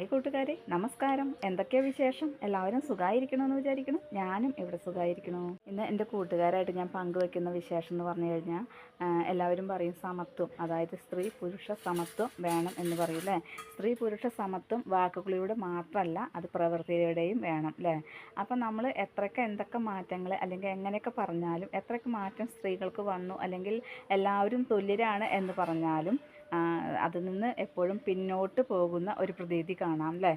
Hi കൂട്ടുകാരെ നമസ്കാരം. എന്തൊക്കെയാ വിശേഷം? എല്ലാവരും സുഖമായിരിക്കണമെന്ന് വിചാരിക്കണം ഞാനും ഇവിടെ സുഖമായിരിക്കണു ഇന്ന് എന്റെ കൂട്ടുകാരായിട്ട് ഞാൻ പങ്കുവെക്കുന്ന വിശേഷം എന്ന് പറഞ്ഞു കഴിഞ്ഞാൽ എല്ലാവരും പറയും സമത്വം. അതായത് സ്ത്രീ പുരുഷ സമത്വം വേണം എന്ന് പറയും അല്ലേ? സ്ത്രീ പുരുഷ സമത്വം വാക്കുകളിലൂടെ മാത്രമല്ല അത് പ്രവൃത്തിയുടെയും വേണം അല്ലേ? അപ്പം നമ്മൾ എത്രയൊക്കെ എന്തൊക്കെ മാറ്റങ്ങൾ അല്ലെങ്കിൽ എങ്ങനെയൊക്കെ പറഞ്ഞാലും എത്രയൊക്കെ മാറ്റം സ്ത്രീകൾക്ക് വന്നു അല്ലെങ്കിൽ എല്ലാവരും തുല്യരാണ് എന്ന് പറഞ്ഞാലും അതിൽ നിന്ന് എപ്പോഴും പിന്നോട്ട് പോകുന്ന ഒരു പ്രതീതി കാണാം അല്ലേ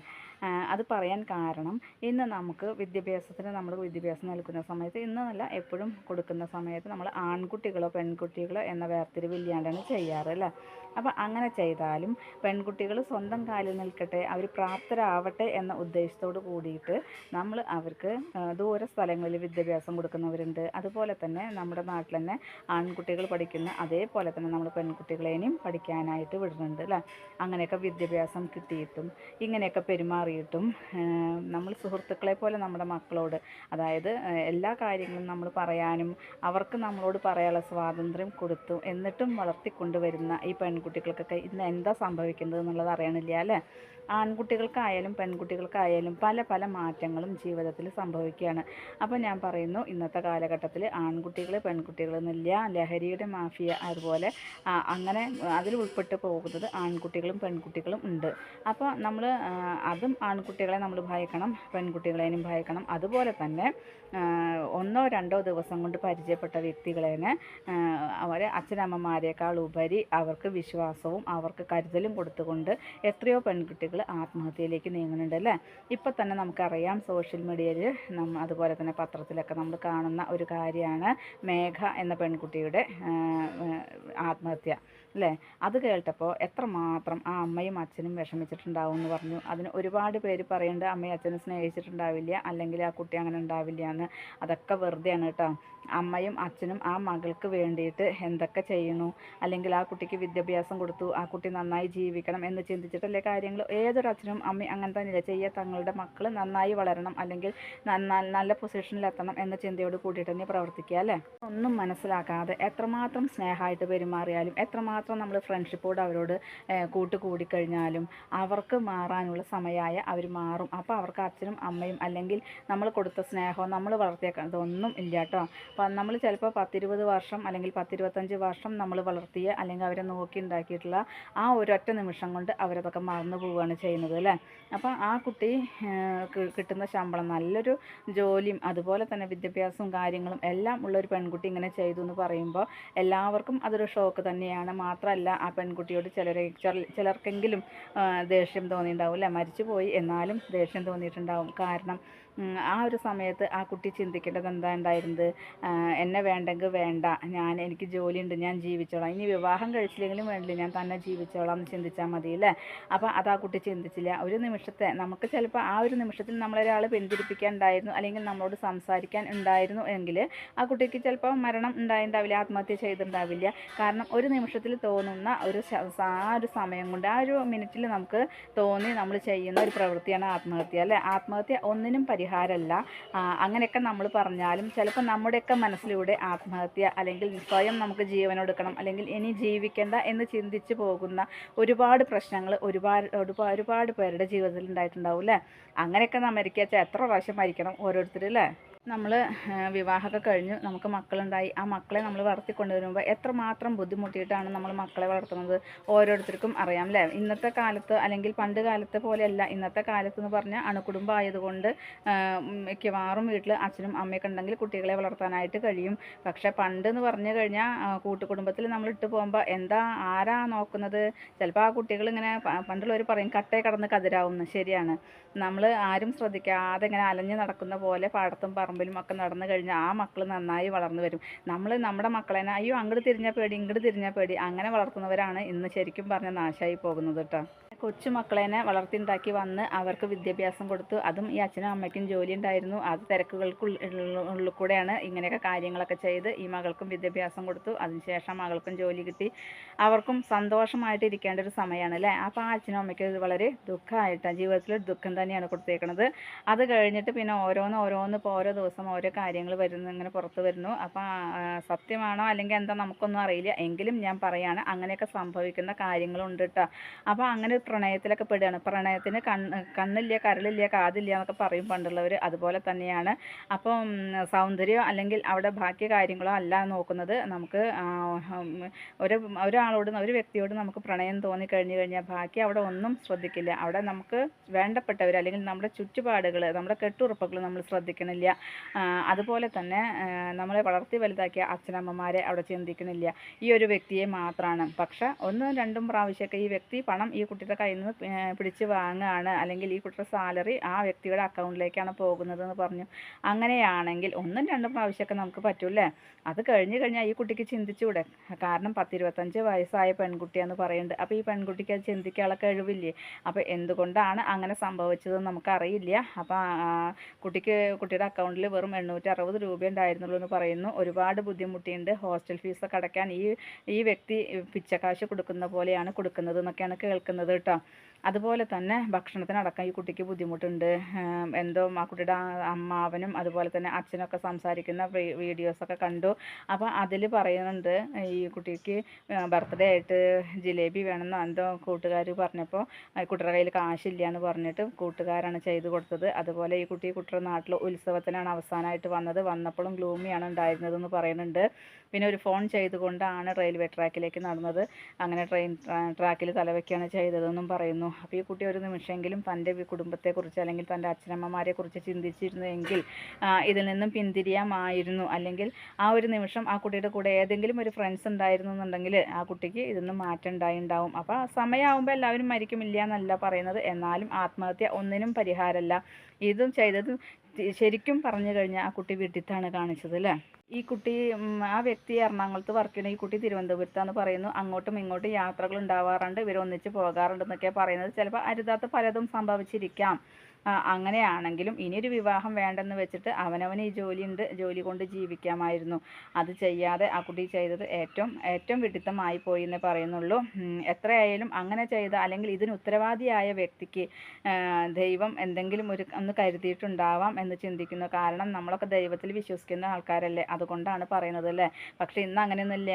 അത് പറയാൻ കാരണം ഇന്ന് നമുക്ക് വിദ്യാഭ്യാസത്തിന് നമ്മൾ വിദ്യാഭ്യാസം നൽകുന്ന സമയത്ത് ഇന്നല്ല എപ്പോഴും കൊടുക്കുന്ന സമയത്ത് നമ്മൾ ആൺകുട്ടികളോ പെൺകുട്ടികളോ എന്ന വേർതിരിവില്ലാണ്ടാണ് ചെയ്യാറ് അല്ലേ അപ്പോൾ അങ്ങനെ ചെയ്താലും പെൺകുട്ടികൾ സ്വന്തം കാലിൽ നിൽക്കട്ടെ അവർ പ്രാപ്തരാവട്ടെ എന്ന ഉദ്ദേശത്തോട് കൂടിയിട്ട് നമ്മൾ അവർക്ക് ദൂര സ്ഥലങ്ങളിൽ വിദ്യാഭ്യാസം കൊടുക്കുന്നവരുണ്ട്. അതുപോലെ തന്നെ നമ്മുടെ നാട്ടിൽ തന്നെ ആൺകുട്ടികൾ പഠിക്കുന്ന അതേപോലെ തന്നെ നമ്മൾ പെൺകുട്ടികളെയും പഠിക്കാനായിട്ട് വിടുന്നുണ്ട് അല്ലേ? അങ്ങനെയൊക്കെ വിദ്യാഭ്യാസം കിട്ടിയിട്ടും ഇങ്ങനെയൊക്കെ പെരുമാറിയിട്ടും നമ്മൾ സുഹൃത്തുക്കളെ പോലെ നമ്മുടെ മക്കളോട് അതായത് എല്ലാ കാര്യങ്ങളും നമ്മൾ പറയാനും അവർക്ക് നമ്മളോട് പറയാനുള്ള സ്വാതന്ത്ര്യം കൊടുത്തു എന്നിട്ടും വളർത്തിക്കൊണ്ടുവരുന്ന ഈ പെൺകുട്ടികൾക്കൊക്കെ ഇന്ന് എന്താ സംഭവിക്കുന്നത് എന്നുള്ളത് അറിയണില്ല അല്ലേ? ആൺകുട്ടികൾക്കായാലും പെൺകുട്ടികൾക്കായാലും പല പല മാറ്റങ്ങളും ജീവിതത്തിൽ സംഭവിക്കുകയാണ്. അപ്പോൾ ഞാൻ പറയുന്നു ഇന്നത്തെ കാലഘട്ടത്തിൽ ആൺകുട്ടികൾ പെൺകുട്ടികൾ എന്നില്ല ലഹരിയുടെ മാഫിയ അതുപോലെ അങ്ങനെ അതിൽ ഉൾപ്പെട്ട് പോകുന്നത് ആൺകുട്ടികളും പെൺകുട്ടികളും ഉണ്ട്. അപ്പോൾ നമ്മൾ അതും ആൺകുട്ടികളെ നമ്മൾ ഭയക്കണം പെൺകുട്ടികളെയും ഭയക്കണം. അതുപോലെ തന്നെ ഒന്നോ രണ്ടോ ദിവസം കൊണ്ട് പരിചയപ്പെട്ട വ്യക്തികളേനെ അവരെ അച്ഛനമ്മമാരെക്കാൾ ഉപരി അവർക്ക് വിശ്വാസവും അവർക്ക് കരുതലും കൊടുത്തുകൊണ്ട് എത്രയോ പെൺകുട്ടികൾ ആത്മഹത്യയിലേക്ക് നീങ്ങുന്നുണ്ട് അല്ലേ? ഇപ്പം തന്നെ നമുക്കറിയാം സോഷ്യൽ മീഡിയയിൽ നമ്മ അതുപോലെ തന്നെ പത്രത്തിലൊക്കെ നമ്മൾ കാണുന്ന ഒരു കാര്യമാണ് മേഘ എന്ന പെൺകുട്ടിയുടെ ആത്മഹത്യ അല്ലേ? അത് കേട്ടപ്പോൾ എത്രമാത്രം ആ അമ്മയും അച്ഛനും വിഷമിച്ചിട്ടുണ്ടാവും എന്ന് പറഞ്ഞു. അതിന് ഒരുപാട് പേര് പറയുന്നുണ്ട് അമ്മയും അച്ഛനും സ്നേഹിച്ചിട്ടുണ്ടാവില്ല അല്ലെങ്കിൽ ആ കുട്ടി അങ്ങനെ ഉണ്ടാവില്ല എന്ന്. അതൊക്കെ വെറുതെയാണ് കേട്ടോ. അമ്മയും അച്ഛനും ആ മകൾക്ക് വേണ്ടിയിട്ട് എന്തൊക്കെ ചെയ്യുന്നു? അല്ലെങ്കിൽ ആ കുട്ടിക്ക് വിദ്യാഭ്യാസം കൊടുത്തു ആ കുട്ടി നന്നായി ജീവിക്കണം എന്ന് ചിന്തിച്ചിട്ടല്ലേ കാര്യങ്ങൾ ഏതൊരു അച്ഛനും അമ്മയും അങ്ങനെ തന്നെയല്ലേ ചെയ്യുക? തങ്ങളുടെ മക്കൾ നന്നായി വളരണം അല്ലെങ്കിൽ നല്ല പൊസിഷനിലെത്തണം എന്ന ചിന്തയോട് കൂടിയിട്ട് തന്നെ പ്രവർത്തിക്കുക അല്ലേ? ഒന്നും മനസ്സിലാക്കാതെ എത്രമാത്രം സ്നേഹമായിട്ട് പെരുമാറിയാലും എത്രമാത്രം നമ്മൾ ഫ്രണ്ട്ഷിപ്പോട് അവരോട് കൂട്ടുകൂടിക്കഴിഞ്ഞാലും അവർക്ക് മാറാനുള്ള സമയമായ അവർ മാറും. അപ്പോൾ അവർക്ക് അച്ഛനും അമ്മയും അല്ലെങ്കിൽ നമ്മൾ കൊടുത്ത സ്നേഹവും നമ്മൾ വളർത്തിയ ഇതൊന്നും ഇല്ല കേട്ടോ. നമ്മൾ ചിലപ്പോൾ പത്തിരുപത് വർഷം അല്ലെങ്കിൽ പത്തിരുപത്തഞ്ച് വർഷം നമ്മൾ വളർത്തിയ അല്ലെങ്കിൽ അവരെ നോക്കി ഉണ്ടാക്കിയിട്ടുള്ള ആ ഒരൊറ്റ നിമിഷം കൊണ്ട് അവരതൊക്കെ മറന്നു പോവുകയാണ് ചെയ്യുന്നത് അല്ലേ? അപ്പോൾ ആ കുട്ടി കിട്ടുന്ന ശമ്പളം നല്ലൊരു ജോലിയും അതുപോലെ തന്നെ വിദ്യാഭ്യാസവും കാര്യങ്ങളും എല്ലാം ഉള്ള ഒരു പെൺകുട്ടി ഇങ്ങനെ ചെയ്തു എന്ന് പറയുമ്പോൾ എല്ലാവർക്കും അതൊരു ഷോക്ക് തന്നെയാണ്. മാത്രമല്ല ആ പെൺകുട്ടിയോട് ചിലരെ ചിലർക്കെങ്കിലും ദേഷ്യം തോന്നിയിട്ടുണ്ടാവും അല്ലേ? മരിച്ചുപോയി എന്നാലും ദേഷ്യം തോന്നിയിട്ടുണ്ടാവും. കാരണം ആ ഒരു സമയത്ത് ആ കുട്ടി ചിന്തിക്കേണ്ടത് എന്താ ഉണ്ടായിരുന്നത്? എന്നെ വേണ്ടെങ്കിൽ വേണ്ട. ഞാൻ എനിക്ക് ജോലിയുണ്ട് ഞാൻ ജീവിച്ചോളാം. ഇനി വിവാഹം കഴിച്ചില്ലെങ്കിലും വേണ്ടില്ല ഞാൻ തന്നെ ജീവിച്ചോളാം എന്ന് ചിന്തിച്ചാൽ മതി അല്ലേ? അപ്പോൾ അത് ആ കുട്ടി ചിന്തിച്ചില്ല. ഒരു നിമിഷത്തെ നമുക്ക് ചിലപ്പോൾ ആ ഒരു നിമിഷത്തിൽ നമ്മളൊരാൾ പിന്തിരിപ്പിക്കാൻ ഉണ്ടായിരുന്നു അല്ലെങ്കിൽ നമ്മളോട് സംസാരിക്കാൻ ഉണ്ടായിരുന്നു എങ്കിൽ ആ കുട്ടിക്ക് ചിലപ്പോൾ മരണം ഉണ്ടായിട്ടുണ്ടാവില്ല ആത്മഹത്യ ചെയ്തിട്ടുണ്ടാവില്ല കാരണം ഒരു നിമിഷത്തിൽ തോന്നുന്ന ഒരു ആ ഒരു സമയം കൊണ്ട് ആ ഒരു മിനിറ്റിൽ നമുക്ക് തോന്നി നമ്മൾ ചെയ്യുന്ന ഒരു പ്രവൃത്തിയാണ് ആത്മഹത്യ അല്ലേ? ആത്മഹത്യ ഒന്നിനും പരിഹാരമല്ല. അങ്ങനെയൊക്കെ നമ്മൾ പറഞ്ഞാലും ചിലപ്പോൾ നമ്മുടെയൊക്കെ മനസ്സിലൂടെ ആത്മഹത്യ അല്ലെങ്കിൽ സ്വയം നമുക്ക് ജീവനൊടുക്കണം അല്ലെങ്കിൽ ഇനി ജീവിക്കേണ്ട എന്ന് ചിന്തിച്ച് പോകുന്ന ഒരുപാട് പ്രശ്നങ്ങൾ ഒരുപാട് ഒരുപാട് ഒരുപാട് പേരുടെ ജീവിതത്തിൽ ഉണ്ടായിട്ടുണ്ടാവും അല്ലേ? അങ്ങനെയൊക്കെ നമ്മൾ മരിക്കുക എത്ര പ്രാവശ്യം മരിക്കണം ഓരോരുത്തർ അല്ലേ? നമ്മൾ വിവാഹമൊക്കെ കഴിഞ്ഞു. നമുക്ക് മക്കളുണ്ടായി. ആ മക്കളെ നമ്മൾ വളർത്തിക്കൊണ്ടുവരുമ്പോൾ എത്രമാത്രം ബുദ്ധിമുട്ടിയിട്ടാണ് നമ്മൾ മക്കളെ വളർത്തുന്നത്? ഓരോരുത്തർക്കും അറിയാം അല്ലേ ഇന്നത്തെ കാലത്ത് അല്ലെങ്കിൽ പണ്ട് കാലത്തെ പോലെയല്ല. ഇന്നത്തെ കാലത്ത് എന്ന് പറഞ്ഞാൽ അണുകുടുംബം ആയതുകൊണ്ട് മിക്കവാറും വീട്ടിൽ അച്ഛനും അമ്മയൊക്കെ ഉണ്ടെങ്കിൽ കുട്ടികളെ വളർത്താനായിട്ട് കഴിയും. പക്ഷേ പണ്ട് എന്ന് പറഞ്ഞു കഴിഞ്ഞാൽ കൂട്ടുകുടുംബത്തിൽ നമ്മൾ ഇട്ട് പോകുമ്പോൾ എന്താ ആരാ നോക്കുന്നത്? ചിലപ്പോൾ ആ കുട്ടികൾ ഇങ്ങനെ പണ്ടുള്ളവർ പറയും കട്ടയെ കടന്ന് കതിരാവുന്നു. ശരിയാണ്. നമ്മൾ ആരും ശ്രദ്ധിക്കാതെ ഇങ്ങനെ അലഞ്ഞു നടക്കുന്ന പോലെ പാടത്തും പറമ്പിലും ഒക്കെ നടന്നു കഴിഞ്ഞാൽ ആ മക്കൾ നന്നായി വളർന്നു വരും. നമ്മൾ നമ്മുടെ മക്കളെ അയ്യോ അങ്ങോട്ട് തിരിഞ്ഞാൽ പേടി ഇങ്ങോട്ട് തിരിഞ്ഞാൽ പേടി. അങ്ങനെ വളർത്തുന്നവരാണ് ഇന്ന് ശരിക്കും പറഞ്ഞ നാശമായി പോകുന്നത് കേട്ടോ കൊച്ചു മക്കളേനെ വളർത്തിയുണ്ടാക്കി വന്ന് അവർക്ക് വിദ്യാഭ്യാസം കൊടുത്തു. അതും ഈ അച്ഛനും അമ്മയ്ക്കും ജോലി ഉണ്ടായിരുന്നു അത് തിരക്കുകൾക്കുള്ളിൽ കൂടെയാണ് ഇങ്ങനെയൊക്കെ കാര്യങ്ങളൊക്കെ ചെയ്ത് ഈ മകൾക്കും വിദ്യാഭ്യാസം കൊടുത്തു. അതിനുശേഷം മകൾക്കും ജോലി കിട്ടി. അവർക്കും സന്തോഷമായിട്ട് ഇരിക്കേണ്ട ഒരു സമയമാണ് അല്ലേ? അപ്പോൾ ആ അച്ഛനും അമ്മയ്ക്ക് ഇത് വളരെ ദുഃഖമായിട്ടാണ് ജീവിതത്തിൽ ദുഃഖം തന്നെയാണ് കൊടുത്തേക്കുന്നത് അത് കഴിഞ്ഞിട്ട് പിന്നെ ഓരോന്ന് ഓരോന്ന് ഇപ്പോൾ ഓരോ ദിവസം ഓരോ കാര്യങ്ങൾ വരുന്നു ഇങ്ങനെ പുറത്ത് വരുന്നു. അപ്പോൾ സത്യമാണോ അല്ലെങ്കിൽ എന്താ നമുക്കൊന്നും അറിയില്ല. എങ്കിലും ഞാൻ പറയാണ് അങ്ങനെയൊക്കെ സംഭവിക്കുന്ന കാര്യങ്ങളുണ്ട് കേട്ടോ അപ്പോൾ അങ്ങനെ പ്രണയത്തിലൊക്കെ പെടുകയാണ്. പ്രണയത്തിന് കണ്ണ് കണ്ണില്ല കരളില്ല കാതില്ല എന്നൊക്കെ പറയും പണ്ടുള്ളവർ അതുപോലെ തന്നെയാണ്. അപ്പം സൗന്ദര്യം അല്ലെങ്കിൽ അവിടെ ബാക്കി കാര്യങ്ങളോ അല്ല നോക്കുന്നത്. നമുക്ക് ഒരു ഒരാളോട് ഒരു വ്യക്തിയോട് നമുക്ക് പ്രണയം തോന്നി കഴിഞ്ഞു കഴിഞ്ഞാൽ ബാക്കി അവിടെ ഒന്നും ശ്രദ്ധിക്കില്ല. അവിടെ നമുക്ക് വേണ്ടപ്പെട്ടവർ അല്ലെങ്കിൽ നമ്മുടെ ചുറ്റുപാടുകൾ നമ്മുടെ കെട്ടുറപ്പുകൾ നമ്മൾ ശ്രദ്ധിക്കണില്ല. അതുപോലെ തന്നെ നമ്മളെ വളർത്തി വലുതാക്കിയ അച്ഛനമ്മമാരെ അവിടെ ചിന്തിക്കണില്ല. ഈ ഒരു വ്യക്തിയെ മാത്രമാണ് പക്ഷെ ഒന്നും രണ്ടും പ്രാവശ്യമൊക്കെ ഈ വ്യക്തി പണം ഈ കുട്ടിയുടെ കയ്യിൽ നിന്ന് പിടിച്ച് വാങ്ങുകയാണ് അല്ലെങ്കിൽ ഈ കുട്ടിയുടെ സാലറി ആ വ്യക്തിയുടെ അക്കൗണ്ടിലേക്കാണ് പോകുന്നതെന്ന് പറഞ്ഞു. അങ്ങനെയാണെങ്കിൽ ഒന്നും രണ്ടും പ്രാവശ്യമൊക്കെ നമുക്ക് പറ്റൂല്ലേ? അത് കഴിഞ്ഞ് കഴിഞ്ഞാൽ ഈ കുട്ടിക്ക് ചിന്തിച്ചുകൂടെ? കാരണം പത്തിരുപത്തഞ്ച് വയസ്സായ പെൺകുട്ടിയാന്ന് പറയുന്നുണ്ട്. അപ്പോൾ ഈ പെൺകുട്ടിക്ക് അത് ചിന്തിക്കാനുള്ള കഴിവില്ലേ? അപ്പോൾ എന്തുകൊണ്ടാണ് അങ്ങനെ സംഭവിച്ചതെന്ന് നമുക്കറിയില്ല. അപ്പോൾ കുട്ടിക്ക് കുട്ടിയുടെ അക്കൗണ്ടിൽ വെറും എണ്ണൂറ്റി അറുപത് രൂപ ഉണ്ടായിരുന്നുള്ളൂ എന്ന് പറയുന്നു. ഒരുപാട് ബുദ്ധിമുട്ടിയുണ്ട്. ഹോസ്റ്റൽ ഫീസൊക്കെ അടയ്ക്കാൻ ഈ ഈ വ്യക്തി പിച്ചക്കാശ് കൊടുക്കുന്ന പോലെയാണ് കൊടുക്കുന്നത് എന്നൊക്കെയാണ് കേൾക്കുന്നത് കേട്ടോ. അതുപോലെ തന്നെ ഭക്ഷണത്തിനടക്കം ഈ കുട്ടിക്ക് ബുദ്ധിമുട്ടുണ്ട്. എന്തോ ആ കുട്ടിയുടെ അമ്മാവനും അതുപോലെ തന്നെ അച്ഛനൊക്കെ സംസാരിക്കുന്ന വീഡിയോസ് വീഡിയോസൊക്കെ കണ്ടു. അപ്പോൾ അതിൽ പറയുന്നുണ്ട് ഈ കുട്ടിക്ക് ബർത്ത്ഡേ ആയിട്ട് ജിലേബി വേണമെന്ന് എന്തോ കൂട്ടുകാർ പറഞ്ഞപ്പോൾ കുട്ടിയുടെ കയ്യിൽ കാശില്ല എന്ന് പറഞ്ഞിട്ട് കൂട്ടുകാരാണ് ചെയ്തു കൊടുത്തത്. അതുപോലെ ഈ കുട്ടി കുട്ടിയുടെ നാട്ടിൽ ഉത്സവത്തിനാണ് അവസാനമായിട്ട് വന്നത്. വന്നപ്പോഴും ഗ്ലൂമിയാണ് ഉണ്ടായിരുന്നതെന്ന് പറയുന്നുണ്ട്. പിന്നെ ഒരു ഫോൺ ചെയ്തുകൊണ്ടാണ് റെയിൽവേ ട്രാക്കിലേക്ക് നടന്നത്. അങ്ങനെ ട്രെയിൻ ട്രാക്കിൽ തലവെക്കുകയാണ് ചെയ്തതെന്നും പറയുന്നു. അപ്പോൾ ഈ കുട്ടി ഒരു നിമിഷമെങ്കിലും തന്റെ കുടുംബത്തെക്കുറിച്ച് അല്ലെങ്കിൽ തന്റെ അച്ഛനമ്മമാരെക്കുറിച്ച് ചിന്തിച്ചിരുന്നുവെങ്കിൽ ആ, ഇതിൽ നിന്നും പിന്തിരിയാമായിരുന്നു. അല്ലെങ്കിൽ ആ ഒരു നിമിഷം ആ കുട്ടിയുടെ കൂടെ ഏതെങ്കിലും ഒരു ഫ്രണ്ട്സ് ഉണ്ടായിരുന്നു എന്നുണ്ടെങ്കിൽ ആ കുട്ടിക്ക് ഇതൊന്നും മാറ്റം ഉണ്ടായിണ്ടാവും. അപ്പോൾ സമയമാകുമ്പോൾ എല്ലാവരും മരിക്കുമില്ല എന്നല്ല പറയുന്നത്. എന്നാലും ആത്മഹത്യ ഒന്നിനും പരിഹാരമല്ല. ഇതും ചെയ്തത് ശരിക്കും പറഞ്ഞു കഴിഞ്ഞാൽ ആ കുട്ടി വീട്ടിത്താണ് കാണിച്ചത് അല്ലേ ഈ കുട്ടി ആ വ്യക്തി എറണാകുളത്ത് വർക്ക് ചെയ്യുന്ന ഈ കുട്ടി തിരുവനന്തപുരത്താന്ന് പറയുന്നു. അങ്ങോട്ടും ഇങ്ങോട്ടും യാത്രകൾ ഉണ്ടാവാറുണ്ട് ഇവർ ഒന്നിച്ച് പോകാറുണ്ടെന്നൊക്കെ പറയുന്നത്. ചിലപ്പോൾ അരുതാത്ത പലതും സംഭവിച്ചിരിക്കാം. അങ്ങനെയാണെങ്കിലും ഇനിയൊരു വിവാഹം വേണ്ടെന്ന് വെച്ചിട്ട് അവനവന് ഈ ജോലിയുണ്ട് ജോലി കൊണ്ട് ജീവിക്കാമായിരുന്നു. അത് ചെയ്യാതെ ആ കുട്ടി ചെയ്തത് ഏറ്റവും ഏറ്റവും വിഡിത്തമായി പോയി എന്നേ പറയുന്നുള്ളൂ എത്രയായാലും അങ്ങനെ ചെയ്ത അല്ലെങ്കിൽ ഇതിന് ഉത്തരവാദിയായ വ്യക്തിക്ക് ദൈവം എന്തെങ്കിലും ഒരു ഒന്ന് കരുതിയിട്ടുണ്ടാവാം എന്ന് ചിന്തിക്കുന്നു കാരണം നമ്മളൊക്കെ ദൈവത്തിൽ വിശ്വസിക്കുന്ന ആൾക്കാരല്ലേ? അതുകൊണ്ടാണ് പറയുന്നത് അല്ലേ? പക്ഷെ ഇന്ന് അങ്ങനെയൊന്നുമില്ല.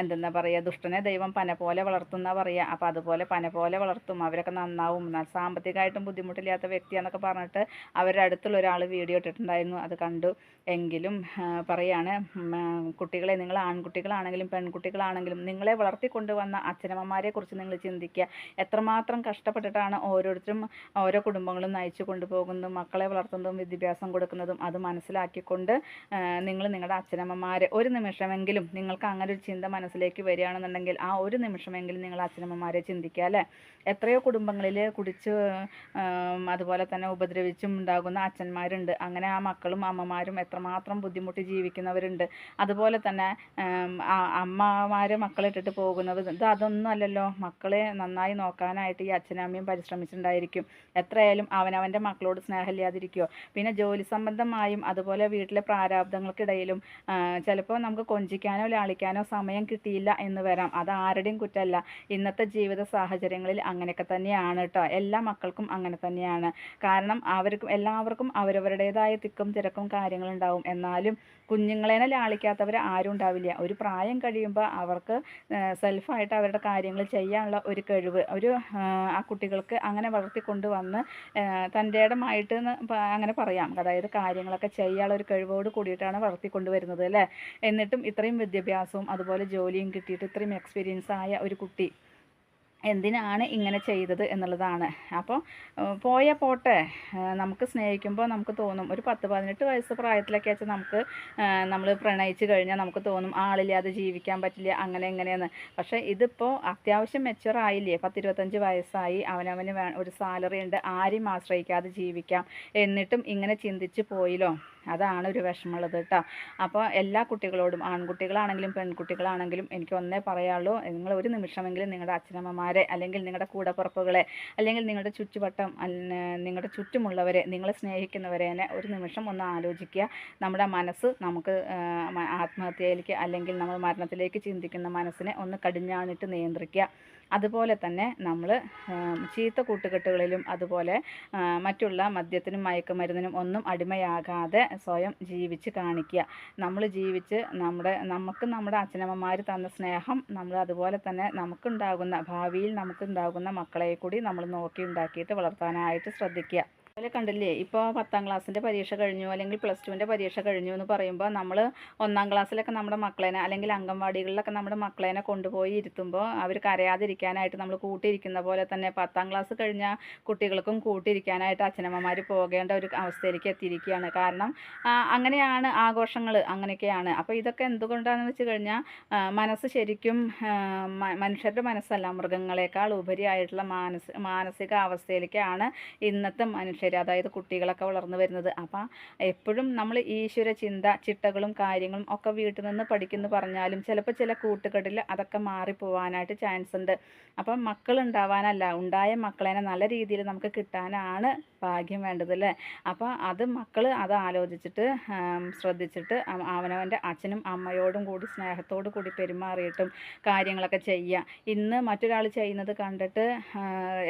എന്തെന്നാ പറയുക ദുഷ്ടനെ ദൈവം പന പോലെ വളർത്തുന്ന പറയുക അപ്പോൾ അതുപോലെ പന പോലെ വളർത്തും. അവരൊക്കെ നന്നാവും. സാമ്പത്തികമായിട്ടും ബുദ്ധിമുട്ടില്ലാത്ത വ്യക്തിയാന്നൊക്കെ പറഞ്ഞിട്ട് അവരുടെ അടുത്തുള്ള ഒരാൾ വീഡിയോ ഇട്ടിട്ടുണ്ടായിരുന്നു. അത് കണ്ടു. എങ്കിലും പറയാണ് കുട്ടികളെ നിങ്ങൾ ആൺകുട്ടികളാണെങ്കിലും പെൺകുട്ടികളാണെങ്കിലും നിങ്ങളെ വളർത്തിക്കൊണ്ടുവന്ന അച്ഛനമ്മമാരെ കുറിച്ച് നിങ്ങൾ ചിന്തിക്കുക. എത്രമാത്രം കഷ്ടപ്പെട്ടിട്ടാണ് ഓരോരുത്തരും ഓരോ കുടുംബങ്ങളും നയിച്ചു കൊണ്ടുപോകുന്നതും മക്കളെ വളർത്തുന്നതും വിദ്യാഭ്യാസം കൊടുക്കുന്നതും. അത് മനസ്സിലാക്കിക്കൊണ്ട് നിങ്ങൾ നിങ്ങളുടെ അച്ഛനമ്മമാരെ ഒരു നിമിഷമെങ്കിലും നിങ്ങൾക്ക് അങ്ങനെ ഒരു ചിന്ത മനസ്സിലേക്ക് വരികയാണെന്നുണ്ടെങ്കിൽ ആ ഒരു നിമിഷമെങ്കിലും നിങ്ങൾ അച്ഛനമ്മമാരെ ചിന്തിക്കുക അല്ലേ? എത്രയോ കുടുംബങ്ങളിൽ കുടിച്ച് അതുപോലെ തന്നെ ഉപദ്രവിച്ചും ഉണ്ടാകുന്ന അച്ഛന്മാരുണ്ട്. അങ്ങനെ ആ മക്കളും അമ്മമാരും എത്രമാത്രം ബുദ്ധിമുട്ടി ജീവിക്കുന്നവരുണ്ട്. അതുപോലെ തന്നെ ആം, ആ അമ്മമാർ മക്കളെ ഇട്ടിട്ട് പോകുന്നത് ഇത് അതൊന്നും അല്ലല്ലോ. മക്കളെ നന്നായി നോക്കാനായിട്ട് ഈ അച്ഛനും അമ്മയും പരിശ്രമിച്ചിട്ടുണ്ടായിരിക്കും. എത്രയായാലും അവനവന്റെ മക്കളോട് സ്നേഹമില്ലാതിരിക്കുകയോ പിന്നെ ജോലി സംബന്ധമായും അതുപോലെ വീട്ടിലെ പ്രാരാബ്ദങ്ങൾക്കിടയിലും ചിലപ്പോൾ നമുക്ക് കൊഞ്ചിക്കാനോ ലാളിക്കാനോ സമയം കിട്ടിയില്ല എന്ന് വരാം. അത് ആരുടെയും കുറ്റമല്ല. ഇന്നത്തെ ജീവിത സാഹചര്യങ്ങളിൽ അങ്ങനെയൊക്കെ തന്നെയാണ് കേട്ടോ എല്ലാ മക്കൾക്കും അങ്ങനെ തന്നെയാണ്. കാരണം അവർക്കും എല്ലാവർക്കും അവരവരുടേതായ തിക്കും തിരക്കും കാര്യങ്ങളുണ്ടാവും എന്നാലും കുഞ്ഞുങ്ങളേനെ ലാളിക്കാത്തവർ ആരും ഉണ്ടാവില്ല. ഒരു പ്രായം കഴിയുമ്പോൾ അവർക്ക് സെൽഫായിട്ട് അവരുടെ കാര്യങ്ങൾ ചെയ്യാനുള്ള ഒരു കഴിവ് ഒരു ആ കുട്ടികൾക്ക് അങ്ങനെ വളർത്തിക്കൊണ്ട് വന്ന് തന്റെ ഇടമായിട്ട് അങ്ങനെ പറയാം. അതായത് കാര്യങ്ങളൊക്കെ ചെയ്യാനുള്ള ഒരു കഴിവോട് കൂടിയിട്ടാണ് വളർത്തിക്കൊണ്ടുവരുന്നത് അല്ലേ? എന്നിട്ടും ഇത്രയും വിദ്യാഭ്യാസവും അതുപോലെ ജോലിയും കിട്ടിയിട്ട് ഇത്രയും എക്സ്പീരിയൻസ് ആയ ഒരു കുട്ടി എന്തിനാണ് ഇങ്ങനെ ചെയ്തത് എന്നുള്ളതാണ്. അപ്പോൾ പോയ പോട്ടെ. നമുക്ക് സ്നേഹിക്കുമ്പോൾ നമുക്ക് തോന്നും ഒരു പത്ത് പതിനെട്ട് വയസ്സ് പ്രായത്തിലൊക്കെ വെച്ചാൽ നമുക്ക് നമ്മൾ പ്രണയിച്ച് കഴിഞ്ഞാൽ നമുക്ക് തോന്നും ആളില്ലാതെ ജീവിക്കാൻ പറ്റില്ല അങ്ങനെ എങ്ങനെയെന്ന് പക്ഷേ ഇതിപ്പോൾ അത്യാവശ്യം മെച്ചുവർ ആയില്ലേ? പത്തിരുപത്തഞ്ച് വയസ്സായി അവനവന് വേ ഒരു സാലറി ഉണ്ട്. ആരെയും ആശ്രയിക്കാതെ ജീവിക്കാം. എന്നിട്ടും ഇങ്ങനെ ചിന്തിച്ച് പോയില്ലോ. അതാണ് ഒരു വിഷമമുള്ളത് കേട്ടോ. അപ്പോൾ എല്ലാ കുട്ടികളോടും ആൺകുട്ടികളാണെങ്കിലും പെൺകുട്ടികളാണെങ്കിലും എനിക്ക് ഒന്നേ പറയാനുള്ളൂ. നിങ്ങൾ ഒരു നിമിഷമെങ്കിലും നിങ്ങളുടെ അച്ഛനമ്മമാരെ അല്ലെങ്കിൽ നിങ്ങളുടെ കൂടപ്പുറപ്പുകളെ അല്ലെങ്കിൽ നിങ്ങളുടെ ചുറ്റുവട്ടം നിങ്ങളുടെ ചുറ്റുമുള്ളവരെ നിങ്ങളെ സ്നേഹിക്കുന്നവരെ തന്നെ ഒരു നിമിഷം ഒന്ന് ആലോചിക്കുക. നമ്മുടെ മനസ്സ് നമുക്ക് ആത്മഹത്യയിലേക്ക് അല്ലെങ്കിൽ നമ്മൾ മരണത്തിലേക്ക് ചിന്തിക്കുന്ന മനസ്സിനെ ഒന്ന് കടിഞ്ഞാണിട്ട് നിയന്ത്രിക്കുക. അതുപോലെ തന്നെ നമ്മൾ ചീത്ത കൂട്ടുകെട്ടുകളിലും അതുപോലെ മറ്റുള്ള മദ്യത്തിനും മയക്കുമരുന്നിനും ഒന്നും അടിമയാകാതെ സ്വയം ജീവിച്ച് കാണിക്കുക. നമ്മൾ ജീവിച്ച് നമ്മുടെ നമുക്ക് നമ്മുടെ അച്ഛനമ്മമാർ തന്ന സ്നേഹം നമ്മൾ അതുപോലെ തന്നെ നമുക്കുണ്ടാകുന്ന ഭാവിയിൽ നമുക്കുണ്ടാകുന്ന മക്കളെ കൂടി നമ്മൾ നോക്കി ഉണ്ടാക്കിയിട്ട് വളർത്താനായിട്ട് ശ്രദ്ധിക്കുക. അതുപോലെ കണ്ടില്ലേ? ഇപ്പോൾ പത്താം ക്ലാസ്സിന്റെ പരീക്ഷ കഴിഞ്ഞു അല്ലെങ്കിൽ പ്ലസ് ടുവിന്റെ പരീക്ഷ കഴിഞ്ഞു എന്ന് പറയുമ്പോൾ നമ്മൾ ഒന്നാം ക്ലാസ്സിലൊക്കെ നമ്മുടെ മക്കളേനെ അല്ലെങ്കിൽ അംഗൻവാടികളിലൊക്കെ നമ്മുടെ മക്കളേനെ കൊണ്ടുപോയി ഇരുത്തുമ്പോൾ അവർ കരയാതിരിക്കാനായിട്ട് നമ്മൾ കൂട്ടിയിരിക്കുന്ന പോലെ തന്നെ പത്താം ക്ലാസ് കഴിഞ്ഞ കുട്ടികൾക്കും കൂട്ടിയിരിക്കാനായിട്ട് അച്ഛനമ്മമാർ പോകേണ്ട ഒരു അവസ്ഥയിലേക്ക് എത്തിയിരിക്കുകയാണ്. കാരണം അങ്ങനെയാണ് ആഘോഷങ്ങൾ അങ്ങനെയൊക്കെയാണ്. അപ്പോൾ ഇതൊക്കെ എന്തുകൊണ്ടാണെന്ന് വെച്ച് കഴിഞ്ഞാൽ മനസ്സ് ശരിക്കും മനുഷ്യരുടെ മനസ്സല്ല മൃഗങ്ങളെക്കാൾ ഉപരിയായിട്ടുള്ള മാനസ മാനസിക അവസ്ഥയിലേക്കാണ് ഇന്നത്തെ മനുഷ്യർ അതായത് കുട്ടികളൊക്കെ വളർന്നു വരുന്നത്. അപ്പം എപ്പോഴും നമ്മൾ ഈശ്വര ചിന്ത ചിട്ടകളും കാര്യങ്ങളും ഒക്കെ വീട്ടിൽ നിന്ന് പഠിക്കുന്നു പറഞ്ഞാലും ചിലപ്പോൾ ചില കൂട്ടുകെട്ടിൽ അതൊക്കെ മാറിപ്പോവാനായിട്ട് ചാൻസ് ഉണ്ട് അപ്പം മക്കൾ ഉണ്ടാവാനല്ല ഉണ്ടായ മക്കളെ നല്ല രീതിയിൽ നമുക്ക് കിട്ടാനാണ് ഭാഗ്യം വേണ്ടതല്ലേ? അപ്പോൾ അത് മക്കൾ അത് ആലോചിച്ചിട്ട് ശ്രദ്ധിച്ചിട്ട് അവ- അവനവന്റെ അച്ഛനും അമ്മയോടും കൂടി സ്നേഹത്തോടു കൂടി പെരുമാറിയിട്ടും കാര്യങ്ങളൊക്കെ ചെയ്യുക ഇന്ന് മറ്റൊരാൾ ചെയ്യുന്നത് കണ്ടിട്ട്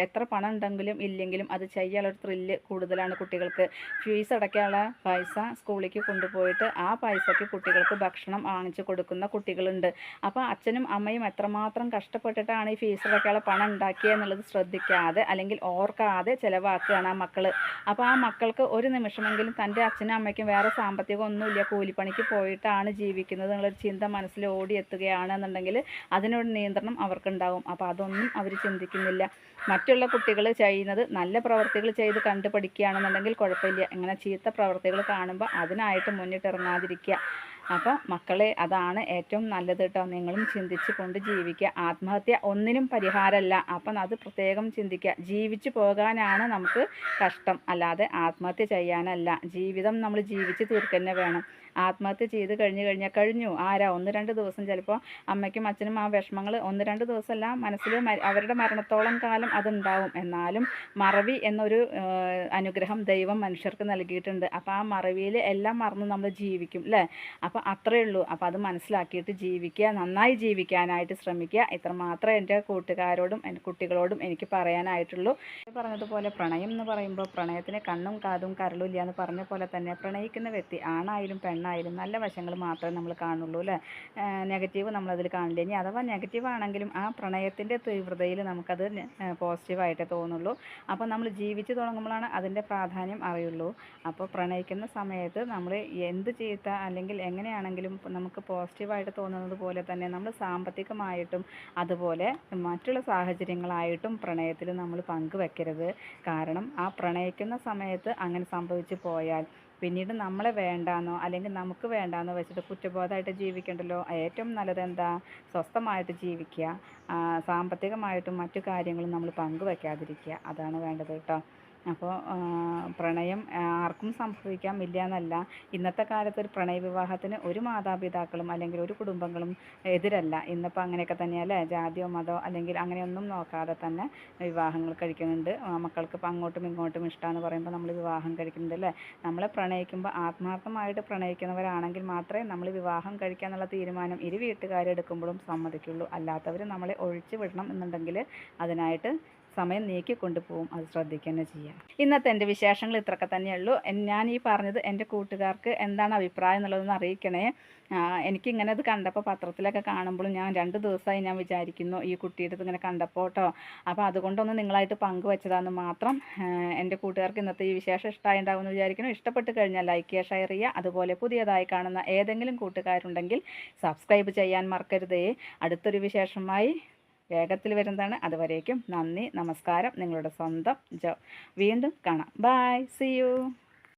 എത്ര പണം ഉണ്ടെങ്കിലും ഇല്ലെങ്കിലും അത് ചെയ്യാനുള്ളൊരു ത്രില്ല് കൂടുതലാണ് കുട്ടികൾക്ക്. ഫീസ് അടയ്ക്കാനുള്ള പൈസ സ്കൂളിലേക്ക് കൊണ്ടുപോയിട്ട് ആ പൈസയ്ക്ക് കുട്ടികൾക്ക് ഭക്ഷണം വാങ്ങിച്ചു കൊടുക്കുന്ന കുട്ടികളുണ്ട്. അപ്പോൾ അച്ഛനും അമ്മയും എത്രമാത്രം കഷ്ടപ്പെട്ടിട്ടാണ് ഈ ഫീസ് അടയ്ക്കാനുള്ള പണം ഉണ്ടാക്കിയെന്നുള്ളത് ശ്രദ്ധിക്കാതെ അല്ലെങ്കിൽ ഓർക്കാതെ ചിലവാക്കുകയാണ് ആ മക്കൾ അപ്പോൾ ആ മക്കൾക്ക് ഒരു നിമിഷമെങ്കിലും തന്റെ അച്ഛനും അമ്മയ്ക്കും വേറെ സാമ്പത്തികം ഒന്നുമില്ല കൂലിപ്പണിക്ക് പോയിട്ടാണ് ജീവിക്കുന്നത് എന്നുള്ളൊരു ചിന്ത മനസ്സിൽ ഓടിയെത്തുകയാണെന്നുണ്ടെങ്കിൽ അതിനൊരു നിയന്ത്രണം അവർക്കുണ്ടാകും. അപ്പോൾ അതൊന്നും അവർ ചിന്തിക്കുന്നില്ല. മറ്റുള്ള കുട്ടികൾ ചെയ്യുന്നത് നല്ല പ്രവർത്തികൾ ചെയ്ത് കണ്ടു പഠിക്കുകയാണെന്നുണ്ടെങ്കിൽ കുഴപ്പമില്ല. ഇങ്ങനെ ചീത്ത പ്രവർത്തികൾ കാണുമ്പോൾ അതിനായിട്ട് മുന്നിട്ടിറങ്ങാതിരിക്കുക. അപ്പോൾ മക്കളെ അതാണ് ഏറ്റവും നല്ലത് കേട്ടോ. നിങ്ങളും ചിന്തിച്ച് കൊണ്ട് ജീവിക്കുക. ആത്മഹത്യ ഒന്നിനും പരിഹാരമല്ല. അപ്പം അത് പ്രത്യേകം ചിന്തിക്കുക. ജീവിച്ചു പോകാനാണ് നമുക്ക് കഷ്ടം. അല്ലാതെ ആത്മഹത്യ ചെയ്യാനല്ല. ജീവിതം നമ്മൾ ജീവിച്ച് തീർക്കന്നെ വേണം. ആത്മഹത്യ ചെയ്ത് കഴിഞ്ഞു കഴിഞ്ഞാൽ കഴിഞ്ഞു. ആരാ? ഒന്ന് രണ്ട് ദിവസം ചിലപ്പോൾ അമ്മയ്ക്കും അച്ഛനും ആ വിഷമങ്ങൾ ഒന്ന് രണ്ട് ദിവസമല്ല മനസ്സിൽ അവരുടെ മരണത്തോളം കാലം അതുണ്ടാവും. എന്നാലും മറവി എന്നൊരു അനുഗ്രഹം ദൈവം മനുഷ്യർക്ക് നൽകിയിട്ടുണ്ട്. അപ്പോൾ ആ മറവിയിൽ എല്ലാം മറന്ന് നമ്മൾ ജീവിക്കും അല്ലേ അപ്പോൾ അത്രയേ ഉള്ളൂ. അപ്പോൾ അത് മനസ്സിലാക്കിയിട്ട് ജീവിക്കുക നന്നായി ജീവിക്കാനായിട്ട് ശ്രമിക്കുക. ഇത്ര മാത്രമേ എന്റെ കൂട്ടുകാരോടും എന്റെ കുട്ടികളോടും എനിക്ക് പറയാനായിട്ടുള്ളൂ. പറഞ്ഞതുപോലെ പ്രണയം എന്ന് പറയുമ്പോൾ പ്രണയത്തിന് കണ്ണും കാതും കരളും ഇല്ല എന്ന് പറഞ്ഞ പോലെ തന്നെ പ്രണയിക്കുന്ന വ്യക്തി ആണായാലും പെണ്ണായാലും നല്ല വശങ്ങൾ മാത്രമേ നമ്മൾ കാണുള്ളൂ അല്ലേ? നെഗറ്റീവ് നമ്മളതിൽ കാണില്ലേ ഇനി അഥവാ നെഗറ്റീവ് ആണെങ്കിലും ആ പ്രണയത്തിന്റെ തീവ്രതയിൽ നമുക്കത് പോസിറ്റീവായിട്ടേ തോന്നുള്ളൂ. അപ്പോൾ നമ്മൾ ജീവിച്ച് തുടങ്ങുമ്പോഴാണ് അതിന്റെ പ്രാധാന്യം അറിയുള്ളൂ. അപ്പോൾ പ്രണയിക്കുന്ന സമയത്ത് നമ്മൾ എന്ത് ചെയ്ത അല്ലെങ്കിൽ എങ്ങനെയാണെങ്കിലും നമുക്ക് പോസിറ്റീവായിട്ട് തോന്നുന്നത് പോലെ തന്നെ നമ്മൾ സാമ്പത്തികമായിട്ടും അതുപോലെ മറ്റുള്ള സാഹചര്യങ്ങളായിട്ടും പ്രണയത്തിൽ നമ്മൾ പങ്കുവെക്കരുത്. കാരണം ആ പ്രണയിക്കുന്ന സമയത്ത് അങ്ങനെ സംഭവിച്ചു പോയാൽ പിന്നീട് നമ്മളെ വേണ്ടാന്നോ അല്ലെങ്കിൽ നമുക്ക് വേണ്ടാന്നോ വെച്ചിട്ട് കുറ്റബോധമായിട്ട് ജീവിക്കണ്ടല്ലോ? ഏറ്റവും നല്ലത് എന്താ? സ്വസ്ഥമായിട്ട് ജീവിക്കുക. സാമ്പത്തികമായിട്ടും മറ്റു കാര്യങ്ങളും നമ്മൾ പങ്കുവെക്കാതിരിക്കുക. അതാണ് വേണ്ടത് കേട്ടോ. അപ്പോൾ പ്രണയം ആർക്കും സംഭവിക്കാം ഇല്ല എന്നല്ല ഇന്നത്തെ കാലത്ത് ഒരു പ്രണയ വിവാഹത്തിന് ഒരു മാതാപിതാക്കളും അല്ലെങ്കിൽ ഒരു കുടുംബങ്ങളും എതിരല്ല. ഇന്നിപ്പോൾ അങ്ങനെയൊക്കെ തന്നെയല്ലേ ജാതിയോ മതോ അല്ലെങ്കിൽ അങ്ങനെയൊന്നും നോക്കാതെ തന്നെ വിവാഹങ്ങൾ കഴിക്കുന്നുണ്ട്. മക്കൾക്ക് ഇപ്പോൾ അങ്ങോട്ടും ഇങ്ങോട്ടും ഇഷ്ടമെന്ന് പറയുമ്പോൾ നമ്മൾ വിവാഹം കഴിക്കുന്നുണ്ട് അല്ലേ? നമ്മളെ പ്രണയിക്കുമ്പോൾ ആത്മാർത്ഥമായിട്ട് പ്രണയിക്കുന്നവരാണെങ്കിൽ മാത്രമേ നമ്മൾ വിവാഹം കഴിക്കാനുള്ള തീരുമാനം ഇരു വീട്ടുകാരെടുക്കുമ്പോഴും സമ്മതിക്കുള്ളൂ. അല്ലാത്തവർ നമ്മളെ ഒഴിച്ചു വിടണം എന്നുണ്ടെങ്കിൽ അതിനായിട്ട് സമയം നീക്കി കൊണ്ടുപോകും അത് ശ്രദ്ധിക്കുക തന്നെ ചെയ്യാം ഇന്നത്തെ എന്റെ വിശേഷങ്ങൾ ഇത്രയൊക്കെ തന്നെയുള്ളൂ. ഞാൻ ഈ പറഞ്ഞത് എന്റെ കൂട്ടുകാർക്ക് എന്താണ് അഭിപ്രായം എന്നുള്ളതെന്ന് അറിയിക്കണേ. എനിക്കിങ്ങനെ ഇത് കണ്ടപ്പോൾ പത്രത്തിലൊക്കെ കാണുമ്പോഴും ഞാൻ രണ്ട് ദിവസമായി ഞാൻ വിചാരിക്കുന്നു ഈ കുട്ടിയുടെ ഇങ്ങനെ കണ്ടപ്പോൾ കേട്ടോ അപ്പോൾ അതുകൊണ്ടൊന്ന് നിങ്ങളായിട്ട് പങ്കുവെച്ചതാന്ന് മാത്രം എന്റെ കൂട്ടുകാർക്ക് ഇന്നത്തെ ഈ വിശേഷം ഇഷ്ടമായി ഉണ്ടാകുമെന്ന് വിചാരിക്കുന്നു. ഇഷ്ടപ്പെട്ട് കഴിഞ്ഞാൽ ലൈക്ക് ചെയ്യുക ഷെയർ ചെയ്യുക. അതുപോലെ പുതിയതായി കാണുന്ന ഏതെങ്കിലും കൂട്ടുകാരുണ്ടെങ്കിൽ സബ്സ്ക്രൈബ് ചെയ്യാൻ മറക്കരുതേ. അടുത്തൊരു വിശേഷമായി വേഗത്തിൽ വരുന്നതാണ്. അതുവരേക്കും നന്ദി നമസ്കാരം. നിങ്ങളുടെ സ്വന്തം ജോ. വീണ്ടും കാണാം. By C U